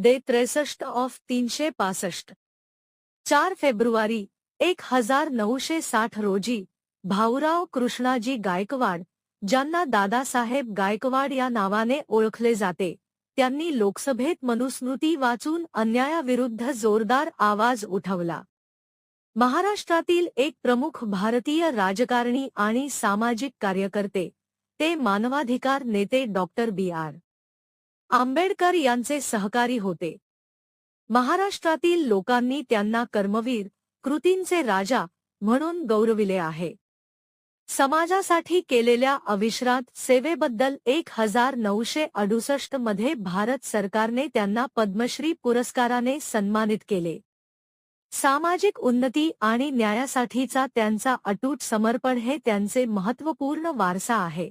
दे त्रेसष्ट ऑफ तीनशे पासष्ट. चार फेब्रुवारी एक हजार नऊशे साठ रोजी भाऊराव कृष्णाजी गायकवाड ज्यांना दादासाहेब गायकवाड या नावाने ओळखले जाते त्यांनी लोकसभेत मनुस्मृती वाचून अन्यायाविरुद्ध जोरदार आवाज उठवला. महाराष्ट्रातील एक प्रमुख भारतीय राजकारणी आणि सामाजिक कार्यकर्ते ते मानवाधिकार नेते डॉक्टर बी आर. आंबेडकर यांचे सहकारी होते. महाराष्ट्रातील लोकांनी त्यांना कर्मवीर कृतींचे राजा म्हणून गौरविले आहे. समाजासाठी केलेल्या अविश्रांत सेवेबद्दल एक हजार नऊशे अडुसष्टमध्ये भारत सरकारने त्यांना पद्मश्री पुरस्काराने सन्मानित केले. सामाजिक उन्नती आणि न्यायासाठीचा त्यांचा अटूट समर्पण हे त्यांचे महत्त्वपूर्ण वारसा आहे.